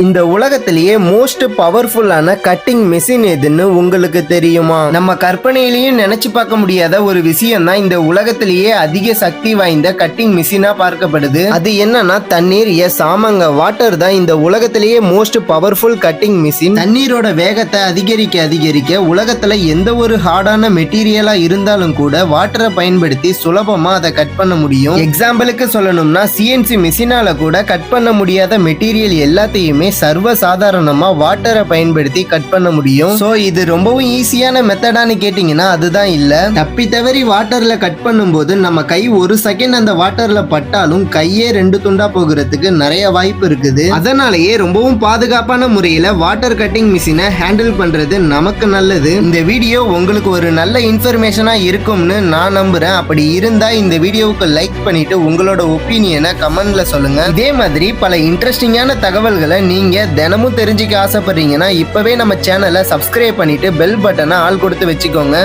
இந்த உலகத்திலேயே மோஸ்ட் பவர்ஃபுல்லான கட்டிங் மெஷின் எதுன்னு உங்களுக்கு தெரியுமா? நம்ம கற்பனையிலையும் நினைச்சு பார்க்க முடியாத ஒரு விஷயம் தான் இந்த உலகத்திலேயே அதிக சக்தி வாய்ந்த கட்டிங் மிஷினா பார்க்கப்படுது. அது என்னன்னா தண்ணீர் எஸ் ஆமாங்க. வாட்டர் தான் இந்த உலகத்திலேயே மோஸ்ட் பவர்ஃபுல் கட்டிங் மிஷின் தண்ணீரோட வேகத்தை அதிகரிக்க அதிகரிக்க உலகத்துல எந்த ஒரு ஹார்டான மெட்டீரியலா இருந்தாலும் கூட வாட்டரை பயன்படுத்தி சுலபமா அதை கட் பண்ண முடியும். எக்ஸாம்பிளுக்கு சொல்லணும்னா சிஎன்சி மிஷினால கூட கட் பண்ண முடியாத மெட்டீரியல் எல்லாத்தையுமே சர்வ சாதாரணமா வாட்டரை பயன்படுத்தி கட் பண்ண முடியும். சோ இது ரொம்பவும் ஈஸியான மெத்தடான்னு கேட்டிங்கன்னா அதுதான் இல்ல. தப்பி தவறி வாட்டர்ல கட் பண்ணும்போது நம்ம கை ஒரு செகண்ட் அந்த வாட்டர்ல பட்டாலும் கையே ரெண்டு துண்டா போகிறதுக்கு நிறைய வாய்ப்பு இருக்குது. அதனாலேயே ரொம்பவும் பாதுகாப்பான முறையில வாட்டர் கட்டிங் மிஷினை ஹேண்டில் பண்றது நமக்கு நல்லது. இந்த வீடியோ உங்களுக்கு ஒரு நல்ல இன்ஃபர்மேஷனா இருக்கும்னு நான் நம்புறேன். அப்படி இருந்தா இந்த வீடியோவுக்கு லைக் பண்ணிட்டு உங்களோட ஒப்பீனியனை கமெண்ட்ல சொல்லுங்க. இதே மாதிரி பல இன்ட்ரெஸ்டிங்கான தகவல்களை நீ நீங்க தினமும் தெரிஞ்சுக்க ஆசைப்படுறீங்கன்னா இப்பவே நம்ம சேனலை சப்ஸ்கிரைப் பண்ணிட்டு பெல் பட்டனை ஆள் கொடுத்து வச்சுக்கோங்க.